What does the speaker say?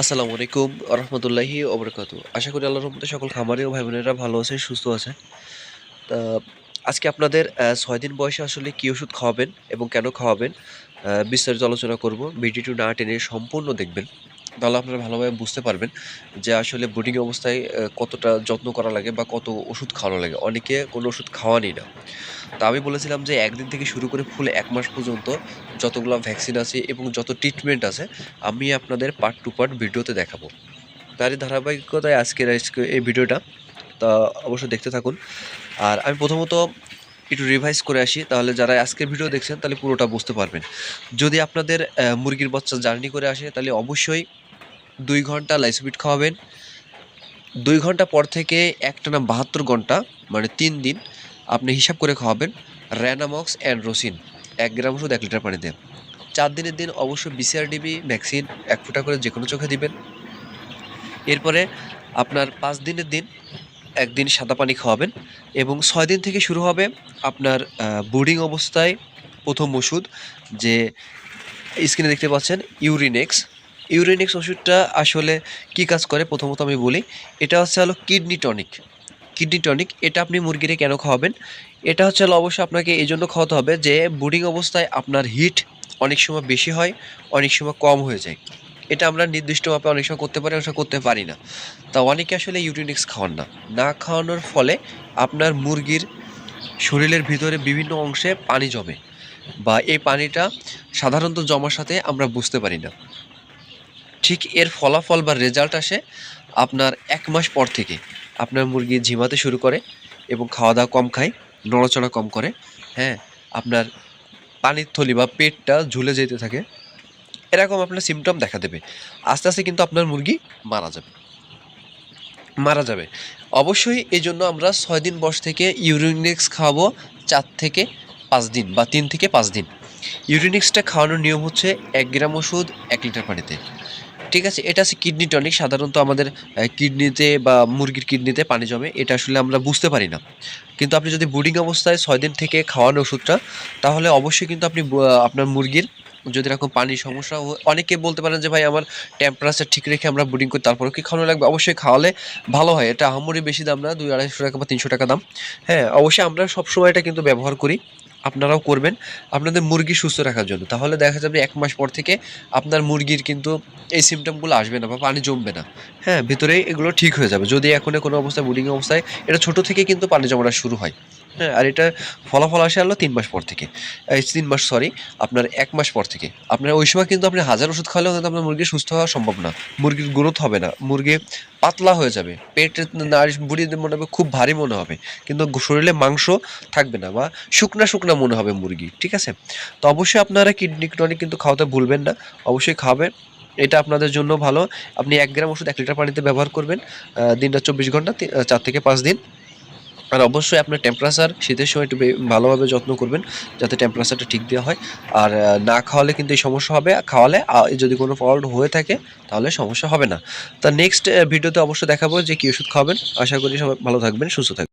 আসসালামু আলাইকুম রহমতুল্লাহি ওবরকাত। আশা করি আল্লাহর মধ্যে সকল খামারি ও ভাই বোনেরা ভালো আছে, সুস্থ আছে। তা, আজকে আপনাদের ছয় দিন বয়সে আসলে কী ওষুধ খাওয়াবেন এবং কেন খাওয়াবেন বিস্তারিত আলোচনা করব। ভিডিওটি না টেনে সম্পূর্ণ দেখবেন। তাহলে আপনারা ভালোভাবে বুঝতে পারবেন যে আসলে বোর্ডিং অবস্থায় কতটা যত্ন করা লাগে বা কত ওষুধ খাওয়ানো লাগে। অনেকে কোনো ওষুধ খাওয়ানি না। তা আমি বলেছিলাম যে একদিন থেকে শুরু করে ফুল এক মাস পর্যন্ত যতগুলো ভ্যাকসিন আছে এবং যত ট্রিটমেন্ট আছে, আমি আপনাদের পার্ট টু পার্ট ভিডিওতে দেখাবো। তারই ধারাবাহিকতায় আজকের আজকে এই ভিডিওটা তা অবশ্যই দেখতে থাকুন। আর আমি প্রথমত একটু রিভাইজ করে আসি, তাহলে যারা আজকের ভিডিও দেখছেন তাহলে পুরোটা বুঝতে পারবেন। যদি আপনাদের মুরগির বাচ্চা জার্নি করে আসে, তাহলে অবশ্যই দুই ঘণ্টা লাইসবিট খাওয়াবেন। দুই ঘণ্টা পর থেকে একটানা বাহাত্তর ঘণ্টা মানে তিন দিন আপনি হিসাব করে খাওয়াবেন র্যানামক্স অ্যান্ড রোসিন এক গ্রাম ওষুধ, এক লিটার পানি দেন। চার দিনের দিন অবশ্যই বিসিআরডিবি ভ্যাকসিন এক ফোঁটা করে যে কোনো চোখে দিবেন। এরপরে আপনার পাঁচ দিনের দিন একদিন সাদা পানি খাওয়াবেন এবং ছয় দিন থেকে শুরু হবে আপনার বোর্ডিং অবস্থায় প্রথম ওষুধ, যে স্ক্রিনে দেখতে পাচ্ছেন ইউরিনেক্স ইউরিনেক্স ওষুধটা আসলে কি কাজ করে? প্রথমত আমি বলি, এটা হচ্ছে হলো কিডনি টনিক। কিডনি টনিক, এটা আপনি মুরগিরে কেন খাওয়াবেন? এটা হচ্ছে হলো অবশ্যই আপনাকে এই জন্য খাওয়াতে হবে যে বোর্ডিং অবস্থায় আপনার হিট অনেক সময় বেশি হয়, অনেক সময় কম হয়ে যায়। এটা আমরা নির্দিষ্ট মাপে অনেক সময় করতে পারি, অনেক সময় করতে পারি না। তা অনেকে আসলে ইউরিনিক্স খাওয়ান না। না খাওয়ানোর ফলে আপনার মুরগির শরীরের ভিতরে বিভিন্ন অংশে পানি জমে বা এই পানিটা সাধারণত জমার সাথে আমরা বুঝতে পারি না। ঠিক এর ফলাফল বা রেজাল্ট আসে আপনার এক মাস পর থেকে। আপনার মুরগি ঝিমাতে শুরু করে এবং খাওয়া দাওয়া কম খায়, নড়াচড়া কম করে হ্যাঁ? আপনার পানির থলি বা পেটটা ঝুলে যেতে থাকে, এরকম আপনার সিমটম দেখা দেবে। আস্তে আস্তে কিন্তু আপনার মুরগি মারা যাবে। মারা যাবে। অবশ্যই এই জন্য আমরা ছয় দিন বয়স থেকে ইউরিনিক্স খাওয়াবো চার থেকে পাঁচ দিন বা তিন থেকে পাঁচ দিন। ইউরিনিক্সটা খাওয়ানোর নিয়ম হচ্ছে এক গ্রাম ওষুধ, এক লিটার পানিতে। ঠিক আছে, এটা আছে কিডনি টনিক সাধারণত আমাদের কিডনিতে বা মুরগির কিডনিতে পানি জমে, এটা আসলে আমরা বুঝতে পারি না। কিন্তু আপনি যদি বুডিং অবস্থায় ছয় দিন থেকে খাওয়ানো ওষুধটা, তাহলে অবশ্যই কিন্তু আপনি আপনার মুরগির যদি এরকম পানির সমস্যা অনেকে বলতে পারেন যে, ভাই, আমার টেম্পারেচার ঠিক রেখে আমরা বুডিং করি তারপরে কি খাওয়ানো লাগবে? অবশ্যই খাওয়ালে ভালো হয়, এটা আহামরি বেশি দাম না, দুই আড়াইশো টাকা বা তিনশো টাকা দাম। হ্যাঁ অবশ্যই আমরা সবসময় এটা কিন্তু ব্যবহার করি। আপনারাও করবেন আপনাদের মুরগি সুস্থ রাখার জন্য। তাহলে দেখা যাবে এক মাস পর থেকে আপনার মুরগির কিন্তু এই সিমটমগুলো আসবে না বা পানি জমবে না। হ্যাঁ ভিতরে এগুলো ঠিক হয়ে যাবে। যদি এখন কোনো অবস্থায় বুডিং অবস্থায়, এটা ছোট থেকে কিন্তু পানি জমাটা শুরু হয়। হ্যাঁ আর এটা ফলাফল আসে হলো তিন মাস পর থেকে। এই তিন মাস সরি আপনার এক মাস পর থেকে। আপনার ওই সময় কিন্তু আপনি হাজার ওষুধ খাওয়ালেও কিন্তু আপনার মুরগি সুস্থ হওয়া সম্ভব না। মুরগির গ্রোথ হবে না। মুরগি পাতলা হয়ে যাবে। পেটের নাড়ি বুড়ি মনে হবে খুব ভারী মনে হবে। কিন্তু শরীরে মাংস থাকবে না বা শুকনা শুকনা মনে হবে মুরগি, ঠিক আছে? তো অবশ্যই আপনারা কিডনি টনিক কিন্তু খাওয়াতে ভুলবেন না। অবশ্যই খাবেন এটা আপনাদের জন্য ভালো। আপনি এক গ্রাম ওষুধ এক লিটার পানিতে ব্যবহার করবেন। দিনটা চব্বিশ ঘণ্টা চার থেকে পাঁচ দিন। আর অবশ্যই আপনার টেম্পারেচার শীতের সময় একটু ভালোভাবে যত্ন করবেন, যাতে টেম্পারেচারটা ঠিক দেওয়া হয়। আর না খাওয়ালে কিন্তু এই সমস্যা হবে। খাওয়ালে যদি কোনো ফল্ট হয়ে থাকে, তাহলে সমস্যা হবে না। তা নেক্সট ভিডিওতে অবশ্যই দেখাবো যে কী ওষুধ খাওয়াবেন। আশা করি সবাই ভালো থাকবেন, সুস্থ থাকবেন।